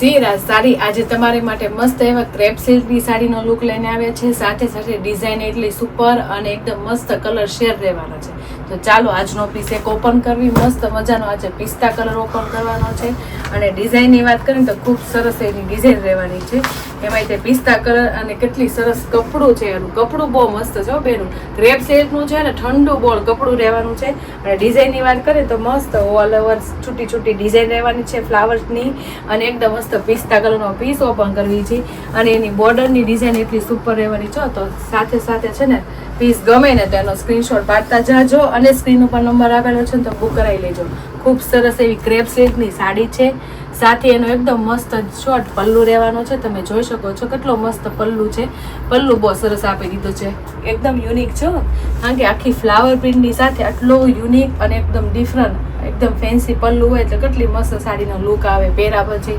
સિરાજ સાડી આજે તમારી માટે મસ્ત એવા ક્રેપ સિલ્કની સાડીનો લુક લઈને આવ્યા છે. સાથે સાથે ડિઝાઇન એટલી સુપર અને એકદમ મસ્ત કલર શેર રહેવાનો છે. તો ચાલો આજનો પીસ એક ઓપન કરવી, મસ્ત મજાનો આજે પિસ્તા કલર ઓપન કરવાનો છે. અને ડિઝાઇનની વાત કરીએ તો ખૂબ સરસ એની ડિઝાઇન રહેવાની છે. એમાં તે પિસ્તા કલર અને કેટલી સરસ કપડું છે એનું. કપડું બહુ મસ્ત છે બેનું. ગ્રેપ સિલ્કનું છે ને ઠંડુ બોળ કપડું રહેવાનું છે. અને ડિઝાઇનની વાત કરીએ તો મસ્ત ઓલ ઓવર છૂટી છૂટી ડિઝાઇન રહેવાની છે ફ્લાવર્સની અને એકદમ મસ્ત પિસ્તા કલરનો પીસ ઓપન કરવી છે. અને એની બોર્ડરની ડિઝાઇન એટલી સુપર રહેવાની છે તો સાથે સાથે છે ને પીસ ગમે ને તો એનો સ્ક્રીનશોટ પાડતા જાજો. અને સ્ક્રીન ઉપર નંબર આપેલો છે તો બુક કરાવી લેજો. ખૂબ સરસ એવી ક્રેપ સિલ્કની સાડી છે. સાથે એનો એકદમ મસ્ત શોર્ટ પલ્લુ રહેવાનો છે. તમે જોઈ શકો છો કેટલો મસ્ત પલ્લુ છે. પલ્લુ બહુ સરસ આપી દીધો છે. એકદમ યુનિક છો કારણ કે આખી ફ્લાવર પ્રિન્ટની સાથે આટલો યુનિક અને એકદમ ડિફરન્ટ એકદમ ફેન્સી પલ્લુ હોય એટલે કેટલી મસ્ત સાડીનો લુક આવે પહેરા પછી.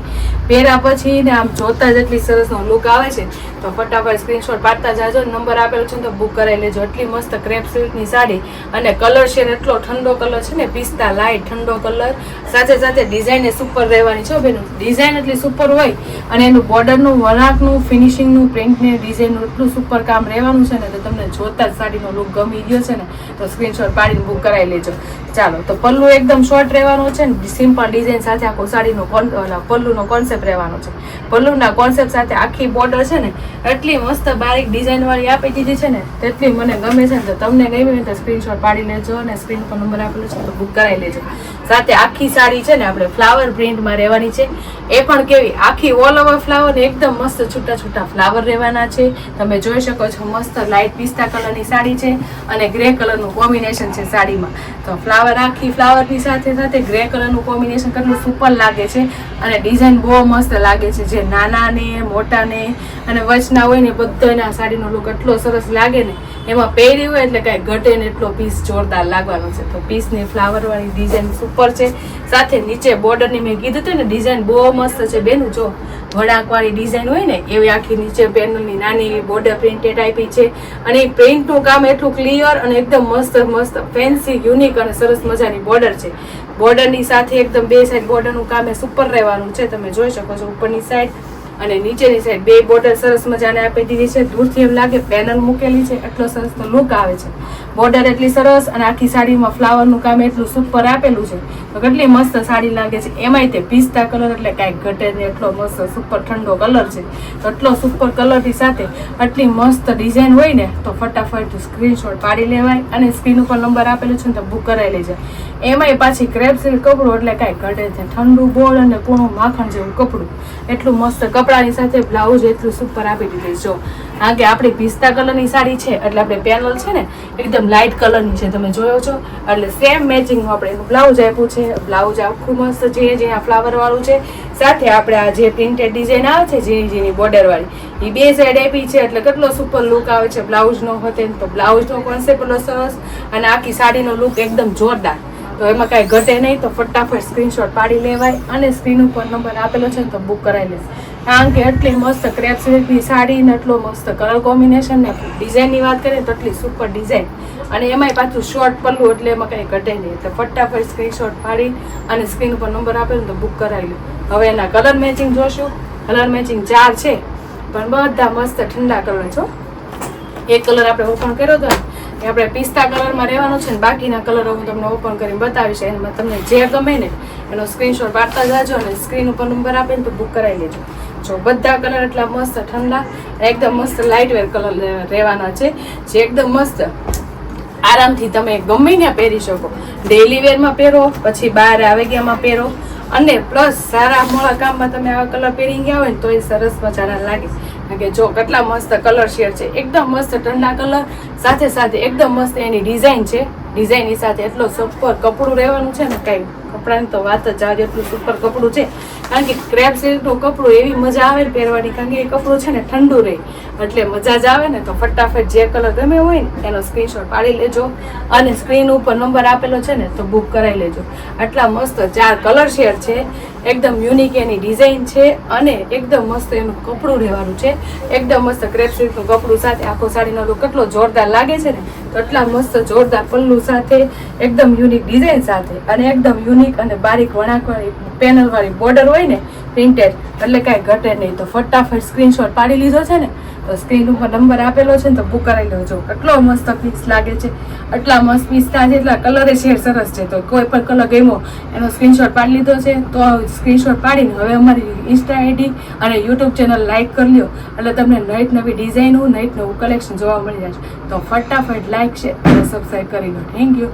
પહેરા પછી ને આમ જોતા જ એટલી સરસનો લુક આવે છે, તો ફટાફટ સ્ક્રીનશોટ પાડતા જાજો. નંબર આપેલો છે ને તો બુક કરાવી લેજો. એટલી મસ્ત ક્રેપ સિલ્કની સાડી અને કલર છે ને એટલો ઠંડો કલર છે ને, પિસ્તા લાઇટ ઠંડો કલર સાથે સાથે ડિઝાઇન એ સુપર રહેવાની છે બેનું. ડિઝાઇન એટલી સુપર હોય અને એનું બોર્ડરનું વળાંકનું ફિનિશિંગનું પ્રિન્ટને ડિઝાઇનનું એટલું સુપર કામ રહેવાનું છે ને, તો તમને જોતા જ સાડીનો લુક ગમી ગયો છે ને, તો સ્ક્રીનશોટ પાડીને બુક કરાવી લેજો. ચાલો, તો પલ્લુ એકદમ શોર્ટ રહેવાનો છે ને સિમ્પલ ડિઝાઇન સાથે આખો સાડીનો કોન- પલ્લુનો કોન્સેપ્ટ રહેવાનો છે. પલ્લુના કોન્સેપ્ટ સાથે આખી બોર્ડર છે ને એટલી મસ્ત બારીક ડિઝાઇનવાળી આપી દીધી છે ને તેટલી મને ગમે છે ને તો તમને ગમી હોય તો સ્ક્રીનશોટ પાડી લેજો અને સ્ક્રીન પર નંબર આપેલો છે તો બુક કરાવી લેજો. સાથે આખી સાડી છે ને આપણે ફ્લાવર પ્રિન્ટમાં રહેવાની છે. એ પણ કેવી? આખી ઓલ ઓવર ફ્લાવર એકદમ મસ્ત છૂટા છૂટા ફ્લાવર રહેવાના છે. તમે જોઈ શકો છો મસ્ત લાઇટ પિસ્તા કલરની સાડી છે અને ગ્રે કલરનું કોમ્બિનેશન છે સાડીમાં. તો ફ્લાવર આખી ફ્લાવરની સાથે સાથે ગ્રે કલરનું કોમ્બિનેશન કેટલું સુપર લાગે છે અને ડિઝાઇન બહુ મસ્ત લાગે છે. જે નાનાને, મોટાને અને વચના હોય ને બધાને આ સાડીનો લુક એટલો સરસ લાગે ને, એમાં પહેરી હોય એટલે કાંઈ ઘટે ને એટલો પીસ જોરદાર લાગવાનો છે. તો પીસની ફ્લાવર વાળી ડિઝાઇન સુપર છે. સાથે નીચે બોર્ડરની મેં કીધું હતું ને ડિઝાઇન બહુ મસ્ત છે. બેનું જો વળાંક વાળી ડિઝાઇન હોય ને, એવી આખી નીચે પેનલની નાની એવી બોર્ડર પ્રિન્ટેડ આપી છે. અને એ પ્રિન્ટનું કામ એટલું ક્લિયર અને એકદમ મસ્ત મસ્ત ફેન્સી યુનિક અને સરસ મજાની બોર્ડર છે. બોર્ડરની સાથે એકદમ બે સાઈડ બોર્ડરનું કામ એ સુપર રહેવાનું છે. તમે જોઈ શકો છો ઉપરની સાઈડ અને નીચેની સાઈડ બે બોર્ડર સરસ મજાને આપી દીધી છે. દૂરથી એમ લાગે પેનલ મૂકેલી છે. એટલો સરસ તો લુક આવે છે. બોર્ડર એટલી સરસ અને આખી સાડીમાં ફ્લાવરનું કામ એટલું સુપર આપેલું છે. તો કેટલી મસ્ત સાડી લાગે છે. એમાંય તે પિસ્તા કલર એટલે કાંઈક ઘટે ને એટલો મસ્ત સુપર ઠંડો કલર છે. તો એટલો સુપર કલરની સાથે આટલી મસ્ત ડિઝાઇન હોય ને, તો ફટાફટ સ્ક્રીનશોટ પાડી લેવાય અને સ્ક્રીન ઉપર નંબર આપેલો છે ને તો બુક કરાવી લેજો. એમાંય પાછી ક્રેપ સિલ્ક કપડું એટલે કાંઈ ઘટે છે ઠંડુ બોળ અને પૂણું માખણ જેવું કપડું. એટલું મસ્ત કપડાની સાથે બ્લાઉઝ એટલું સુપર આપી દીધી જો કારણ કે આપણી પિસ્તા કલરની સાડી છે, એટલે આપણે પેનલ છે ને, એકદમ લાઇટ કલરની છે, તમે જોયો છો? એટલે સેમ મેચિંગનું આપણે એનું બ્લાઉઝ આપ્યું છે. બ્લાઉઝ આખું મસ્ત છે જે આ ફ્લાવર વાળું છે, સાથે આપણે આ જે પ્રિન્ટેડ ડિઝાઇન આવે છે ઝીણી ઝીણી બોર્ડરવાળી એ બે સાઈડ આપી છે, એટલે કેટલો સુપર લુક આવે છે બ્લાઉઝનો હોતે તો બ્લાઉઝનો કોન્સેપ્ટ એટલો સરસ, અને આખી સાડીનો લુક એકદમ જોરદાર. તો એમાં કાંઈ ઘટે નહીં, તો ફટાફટ સ્ક્રીનશોટ પાડી લેવાય, અને સ્ક્રીન ઉપર નંબર આપેલો છે ને, તો બુક કરાવી લેશે કારણ કે એટલી મસ્ત ક્રેપ સિલ્કની સાડી ને એટલો મસ્ત કલર કોમ્બિનેશન ને ડિઝાઇનની વાત કરીએ તો એટલી સુપર ડિઝાઇન અને એમાંય પાછું શોર્ટ પલ્લું એટલે એમાં કંઈ ઘટે નહીં. એટલે ફટાફટ સ્ક્રીનશોટ પાડી અને સ્ક્રીન ઉપર નંબર આપેલો તો બુક કરાવી લો. હવે એના કલર મેચિંગ જોશું. કલર મેચિંગ ચાર છે. પણ બધા મસ્ત ઠંડા કલર છો એક કલર આપણે ઓપન કર્યો હતો એ આપણે પિસ્તા કલરમાં રહેવાનું છે ને બાકીના કલરો હું તમને ઓપન કરીને બતાવીશ. એમાં તમને જે ગમે ને એનો સ્ક્રીનશોટ પાડતા જાજો અને સ્ક્રીન ઉપર નંબર આપે ને તો બુક કરાવી લેજો. જો બધા કલર એટલા મસ્ત ઠંડા, એકદમ મસ્ત લાઇટ વેર કલર રહેવાના છે. જે એકદમ મસ્ત આરામથી તમે ગમે ત્યાં પહેરી શકો. ડેઇલી વેરમાં પહેરો, પછી બહાર આવે ગયામાં પહેરો. અને પ્લસ સારા મોળા કામમાં તમે આવા કલર પહેરી ગયા હોય ને તો એ સરસ મજાના લાગે. કારણ કે જો કેટલા મસ્ત કલર શેડ છે. એકદમ મસ્ત ઠંડા કલર સાથે સાથે એકદમ મસ્ત એની ડિઝાઇન છે. ડિઝાઇનની સાથે એટલો સુપર કપડું રહેવાનું છે ને કાંઈ કપડાની તો વાત જ આવે એટલું સુપર કપડું છે. કારણ કે ક્રેપ સિલ્કનું કપડું એવી મજા આવે ને પહેરવાની, કારણ કે એ કપડું છે ને ઠંડુ રહે. એટલે મજા જ આવે ને તો ફટાફટ જે કલર ગમે હોય ને એનો સ્ક્રીનશોટ પાડી લેજો. અને સ્ક્રીન ઉપર નંબર આપેલો છે ને તો બુક કરાવી લેજો. આટલા મસ્ત ચાર કલર શેર છે. એકદમ યુનિક એની ડિઝાઇન છે અને એકદમ મસ્ત એનું કપડું રહેવાનું છે. એકદમ મસ્ત ક્રેપ સિલ્કનું કપડું સાથે આખો સાડીનો લુક કેટલો જોરદાર લાગે છે ને. એટલા મસ્ત જોરદાર પલ્લુ સાથે, એકદમ યુનિક ડિઝાઇન સાથે અને એકદમ યુનિક અને બારીક વણાકવાળી વાળી પેનલ વાળી બોર્ડર હોય ને પ્રિન્ટેડ એટલે કાંઈ ઘટે નહીં. તો ફટાફટ સ્ક્રીનશોટ પાડી લીધો છે ને, તો સ્ક્રીન ઉપર નંબર આપેલો છે ને, તો બુક કરાવી લેજો. કેટલો મસ્ત પીસ લાગે છે. આટલા મસ્ત પીસ થાય છે, એટલા કલરે શેર સરસ છે. તો કોઈ પણ કલર ગમ્યો, એનો સ્ક્રીનશોટ પાડી લીધો છે. તો સ્ક્રીનશોટ પાડીને હવે અમારી ઇન્સ્ટા આઈડી અને યુટ્યુબ ચેનલ લાઇક કરી લ્યો. એટલે તમને નઈટ નવી ડિઝાઇનો નઈટ નવું કલેક્શન જોવા મળી જશે તો ફટાફટ લાઇક શેર અને સબસ્ક્રાઈબ કરી લો થેન્ક યુ